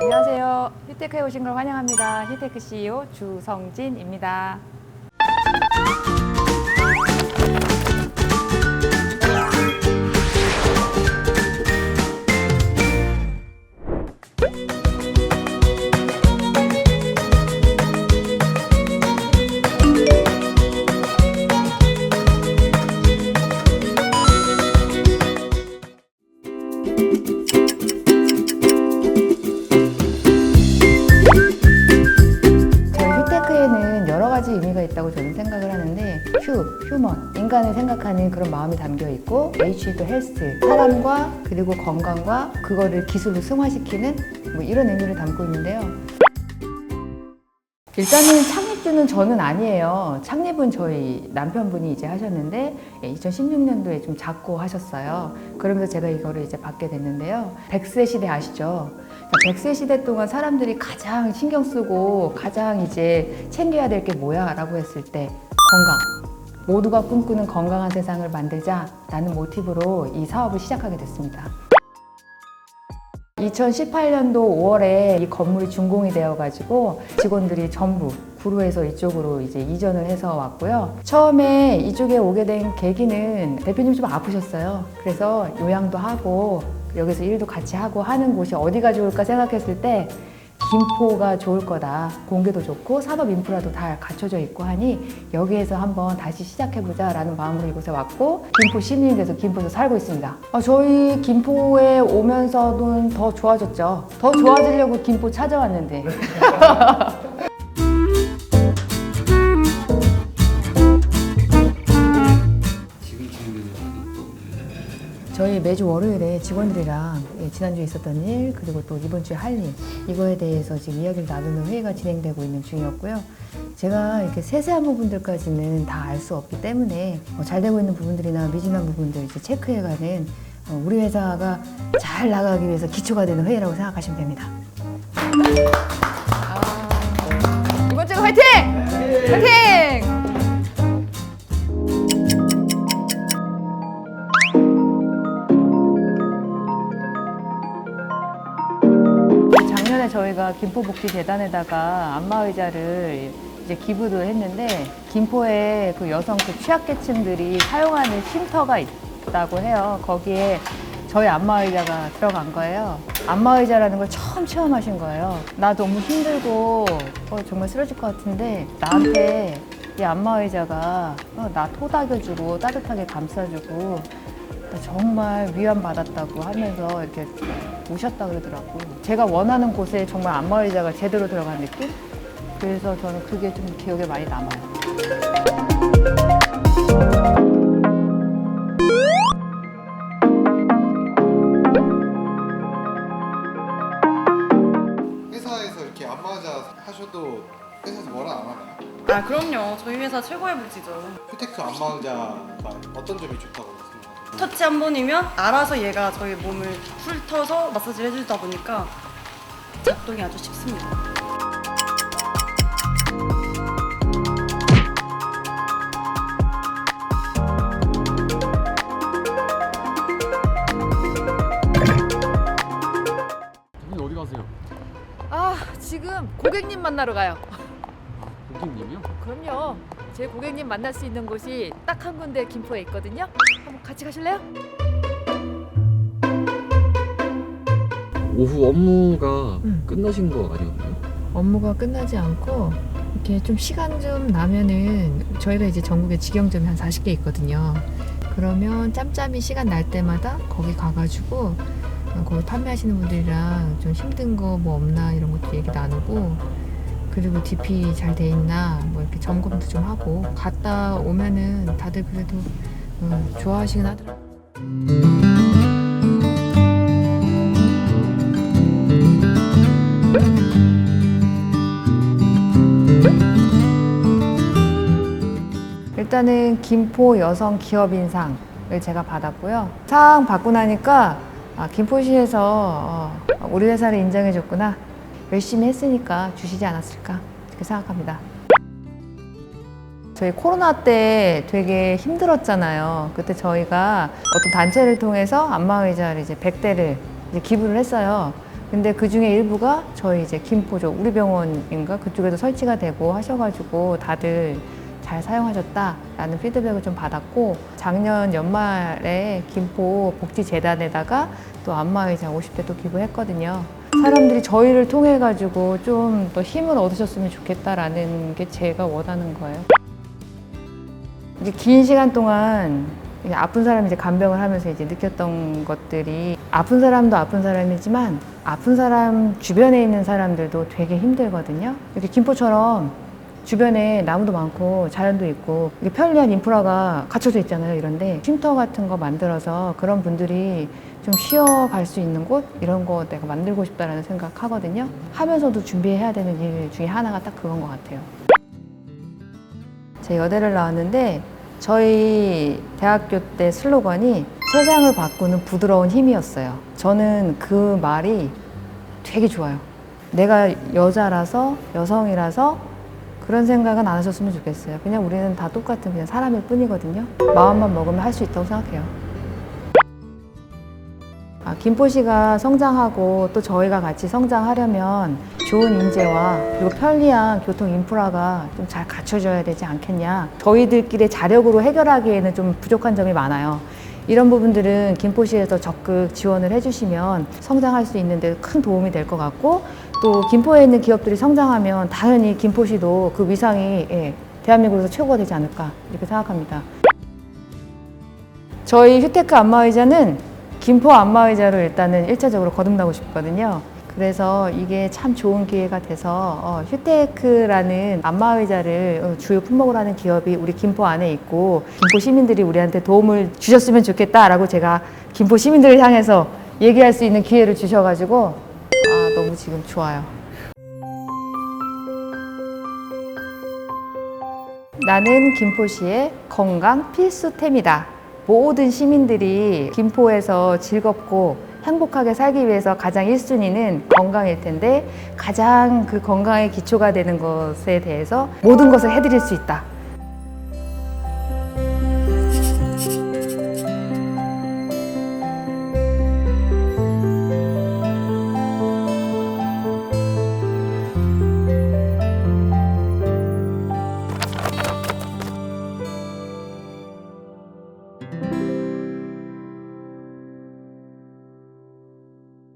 안녕하세요. 휴테크에 오신 걸 환영합니다. 휴테크 CEO 주성진입니다. 휴, 휴먼, 인간을 생각하는 그런 마음이 담겨 있고 H도 헬스, 사람과 그리고 건강과 그거를 기술로 승화시키는 뭐 이런 의미를 담고 있는데요. 일단은 창립주는 저는 아니에요. 창립은 저희 남편분이 이제 하셨는데 2016년도에 좀 작고 하셨어요. 그러면서 제가 이거를 이제 받게 됐는데요. 100세 시대 아시죠? 100세 시대 동안 사람들이 가장 신경 쓰고 가장 이제 챙겨야 될 게 뭐야? 라고 했을 때 건강. 모두가 꿈꾸는 건강한 세상을 만들자라는 모티브로 이 사업을 시작하게 됐습니다. 2018년도 5월에 이 건물이 준공이 되어가지고 직원들이 전부 구로에서 이쪽으로 이제 이전을 해서 왔고요. 처음에 이쪽에 오게 된 계기는 대표님 좀 아프셨어요. 그래서 요양도 하고 여기서 일도 같이 하고 하는 곳이 어디가 좋을까 생각했을 때 김포가 좋을 거다. 공기도 좋고 산업 인프라도 다 갖춰져 있고 하니 여기에서 한번 다시 시작해보자 라는 마음으로 이곳에 왔고 김포 시민이 돼서 김포에서 살고 있습니다. 아, 저희 김포에 오면서는 더 좋아졌죠. 더 좋아지려고 김포 찾아왔는데. 저희 매주 월요일에 직원들이랑 예, 지난주에 있었던 일 그리고 또 이번 주에 할 일 이거에 대해서 지금 이야기를 나누는 회의가 진행되고 있는 중이었고요. 제가 이렇게 세세한 부분들까지는 다 알 수 없기 때문에 어, 잘 되고 있는 부분들이나 미진한 부분들 이제 체크해가는 어, 우리 회사가 잘 나가기 위해서 기초가 되는 회의라고 생각하시면 됩니다. 이번 주도 화이팅! 화이팅! 저희가 김포복지재단에다가 안마의자를 이제 기부를 했는데 김포에 그 여성 그 취약계층들이 사용하는 쉼터가 있다고 해요. 거기에 저희 안마의자가 들어간 거예요. 안마의자라는 걸 처음 체험하신 거예요. 나 너무 힘들고 어, 정말 쓰러질 것 같은데 나한테 이 안마의자가 어, 나 토닥여주고 따뜻하게 감싸주고 정말 위안받았다고 하면서 이렇게 우셨다 그러더라고. 제가 원하는 곳에 정말 안마의자가 제대로 들어간 느낌? 그래서 저는 그게 좀 기억에 많이 남아요. 회사에서 이렇게 안마의자 하셔도 회사에서 뭐라 안 하나요? 아 그럼요. 저희 회사 최고의 복지죠. 휴테크 안마의자가 어떤 점이 좋다고 생각하세요? 터치 한 번이면 알아서 얘가 저희 몸을 훑어서 마사지를 해주다 보니까 작동이 아주 쉽습니다. 어디 가세요? 아, 지금 고객님 만나러 가요. 고객님이요? 그럼요. 제 고객님 만날 수 있는 곳이 딱 한 군데 김포에 있거든요. 한번 같이 가실래요? 오후 업무가 음. 끝나신 거 아니었나요? 업무가 끝나지 않고 이렇게 좀 시간 좀 나면은 저희가 이제 전국에 직영점이 한 40개 있거든요. 그러면 짬짬이 시간 날 때마다 거기 가가지고 어, 거기 판매하시는 분들이랑 좀 힘든 거 뭐 없나 이런 것도 얘기 나누고 그리고 DP 잘 돼 있나 뭐 이렇게 점검도 좀 하고 갔다 오면은 다들 그래도 어, 좋아하시긴 하더라고요. 일단은 김포 여성 기업인상을 제가 받았고요. 상 받고 나니까 아, 김포시에서 어, 우리 회사를 인정해줬구나. 열심히 했으니까 주시지 않았을까 그렇게 생각합니다. 저희 코로나 때 되게 힘들었잖아요. 그때 저희가 어떤 단체를 통해서 안마의자를 이제 100대를 이제 기부를 했어요. 근데 그 중에 일부가 저희 이제 김포죠. 우리 병원인가 그쪽에도 설치가 되고 하셔가지고 다들 잘 사용하셨다라는 피드백을 좀 받았고 작년 연말에 김포 복지재단에다가 또 안마의자 50대 또 기부했거든요. 사람들이 저희를 통해 가지고 좀 더 힘을 얻으셨으면 좋겠다라는 게 제가 원하는 거예요. 이제 긴 시간 동안 아픈 사람이 이제 간병을 하면서 이제 느꼈던 것들이 아픈 사람도 아픈 사람이지만 아픈 사람 주변에 있는 사람들도 되게 힘들거든요. 이렇게 김포처럼 주변에 나무도 많고 자연도 있고 편리한 인프라가 갖춰져 있잖아요. 이런데 쉼터 같은 거 만들어서 그런 분들이 좀 쉬어갈 수 있는 곳 이런 거 내가 만들고 싶다라는 생각하거든요. 하면서도 준비해야 되는 일 중에 하나가 딱 그건 것 같아요. 제 여대를 나왔는데 저희 대학교 때 슬로건이 세상을 바꾸는 부드러운 힘이었어요. 저는 그 말이 되게 좋아요. 내가 여자라서 여성이라서 그런 생각은 안 하셨으면 좋겠어요. 그냥 우리는 다 똑같은 그냥 사람일 뿐이거든요. 마음만 먹으면 할 수 있다고 생각해요. 아, 김포시가 성장하고 또 저희가 같이 성장하려면 좋은 인재와 그리고 편리한 교통 인프라가 좀 잘 갖춰져야 되지 않겠냐. 저희들끼리 자력으로 해결하기에는 좀 부족한 점이 많아요. 이런 부분들은 김포시에서 적극 지원을 해주시면 성장할 수 있는 데 큰 도움이 될 것 같고 또 김포에 있는 기업들이 성장하면 당연히 김포시도 그 위상이 예, 대한민국에서 최고가 되지 않을까 이렇게 생각합니다. 저희 휴테크 안마의자는 김포 안마의자로 일단은 일차적으로 거듭나고 싶거든요. 그래서 이게 참 좋은 기회가 돼서 어, 휴테크라는 안마의자를 어, 주요 품목으로 하는 기업이 우리 김포 안에 있고 김포 시민들이 우리한테 도움을 주셨으면 좋겠다라고 제가 김포 시민들을 향해서 얘기할 수 있는 기회를 주셔가지고 아, 너무 지금 좋아요. 나는 김포시의 건강 필수템이다. 모든 시민들이 김포에서 즐겁고 행복하게 살기 위해서 가장 1순위는 건강일 텐데 가장 그 건강의 기초가 되는 것에 대해서 모든 것을 해드릴 수 있다.